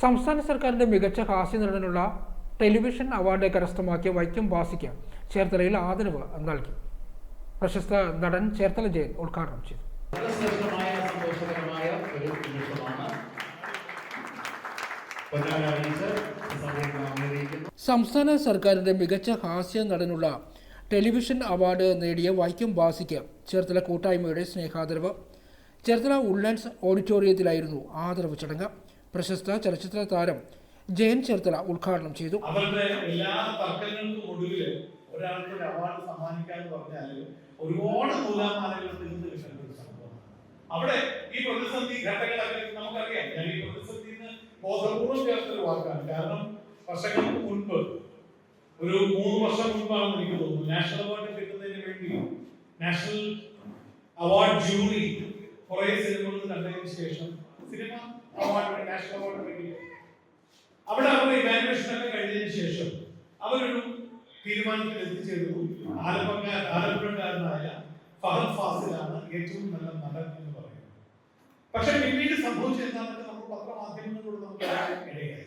സംസ്ഥാന സർക്കാരിന്റെ മികച്ച ഹാസ്യ നടനുള്ള ടെലിവിഷൻ അവാർഡ് കരസ്ഥമാക്കിയ വൈക്കം ബാസിക്ക് ചേർത്തലയിൽ ആദരവ് നൽകി. പ്രശസ്ത നടൻ ചേർത്തല ജയൻ ഉദ്ഘാടനം ചെയ്തു. സംസ്ഥാന സർക്കാരിന്റെ മികച്ച ഹാസ്യ നടനുള്ള ടെലിവിഷൻ അവാർഡ് നേടിയ വൈക്കം ബാസിക്ക് ചേർത്തല കൂട്ടായ്മയുടെ സ്നേഹാദരവ്. ചേർത്തല ഉള്ളൻസ് ഓഡിറ്റോറിയത്തിലായിരുന്നു ആദരവ് ചടങ്ങ്. പ്രശസ്ത ചലച്ചിത്ര താരം ജയൻ ചേർത്തല ഉദ്ഘാടനം ചെയ്തു. എല്ലാ ഒടുവിൽ ഒരാൾക്ക് ഒരു അവാർഡ് സമ്മാനിക്കാൻ അവിടെ ഈ പ്രതിസന്ധി ഘട്ടങ്ങളൊക്കെ നമുക്കറിയാം. ഞാൻ ഈ പ്രതിസന്ധി ബോധപൂർവം ചേർത്തൊരു വാക്കാണ്. കാരണം വർഷങ്ങൾക്ക് മുൻപ് ഒരു മൂന്ന് വർഷം മുൻപാണെന്ന് എനിക്ക് തോന്നുന്നു. നാഷണൽ അവാർഡ് കിട്ടുന്നതിന് വേണ്ടി നാഷണൽ അവാർഡ് ജൂറി കുറെ സിനിമകൾ കണ്ടതിന് ശേഷം സിനിമ അവാർഡ് നാഷണൽ അവാർഡ് അവിടെ അവർ ഇവാലുവേഷൻ കഴിഞ്ഞതിന് ശേഷം അവരൊരു തീരുമാനത്തിൽ എത്തിച്ചേർന്നു. ആലപ്പുഴ ആലപ്പുഴക്കാരനായ ഫഹദ് ഫാസിലാണ് ഏറ്റവും നല്ല നടൻ എന്ന് പറയുന്നത്. പക്ഷെ പിന്നീട് സംഭവിച്ചത് എന്താണെന്ന് നമ്മൾ പത്രമാധ്യമങ്ങളിലൂടെ നമുക്ക് ഇടയായി.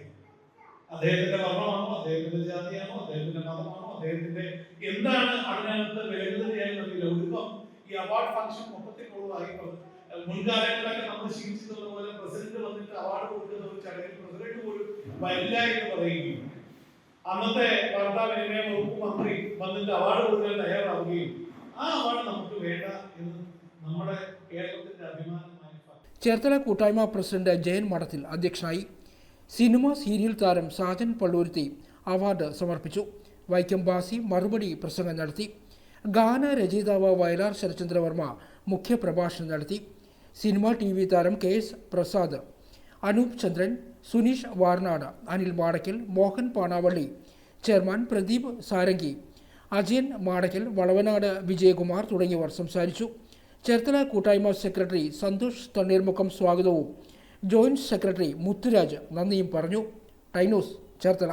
അദ്ദേഹത്തിന്റെ വർണമാണോ അദ്ദേഹത്തിന്റെ ജാതിയാണോ അദ്ദേഹത്തിന്റെ മതമാണോ അദ്ദേഹത്തിന്റെ എന്താണ് അതിനകത്ത് വേണ്ടതയായി അറിയില്ല ഒടുക്കം ഈ അവാർഡ് ഫംഗ്ഷൻ മൊത്തത്തിൽ കൊള്ളായി മുൻകാലങ്ങളിലൊക്കെ നമ്മൾ ശീലിച്ചിട്ടുള്ള പോലെ പ്രസിഡന്റ് വന്നിട്ട് അവാർഡ് കൊടുക്കുന്ന ഒരു ചടങ്ങിൽ പ്രസിഡന്റ് പോലും വരില്ല എന്ന് പറയുകയും അന്നത്തെ വകുപ്പ് മന്ത്രി വന്നിട്ട് അവാർഡ് കൊടുക്കാൻ തയ്യാറാവുകയും ആ അവാർഡ് നമുക്ക് വേണ്ട എന്ന് നമ്മുടെ കേരളത്തിന്റെ അഭിമാനമായ ഫ- ചേർത്തല കൂട്ടായ്മ പ്രസിഡന്റ് ജയൻ മഠത്തിൽ അധ്യക്ഷനായി സിനിമ സീരിയൽ താരം സാജൻ പള്ളൂരുത്തി അവാർഡ് സമർപ്പിച്ചു. വൈക്കം ബാസി മറുപടി പ്രസംഗം നടത്തി. ഗാന രചയിതാവ് വയലാർ ശരചന്ദ്രവർമ്മ മുഖ്യപ്രഭാഷണം നടത്തി. സിനിമ ടി വി താരം K S Prasad Anoop Chandran Suneesh Varnad Anil Madakkal Mohan Panavally chairman Pradeep Sarangi Ajayan Madakkal Valavanad Vijayakumar തുടങ്ങിയവർ സംസാരിച്ചു. ചേർത്തല കൂട്ടായ്മ സെക്രട്ടറി സന്തോഷ് തണ്ണീർമുഖം സ്വാഗതവും. ജോയിന്റ് സെക്രട്ടറി മുത്തുരാജ് നന്ദിയും പറഞ്ഞു. ടൈനോസ് ചേർത്തല.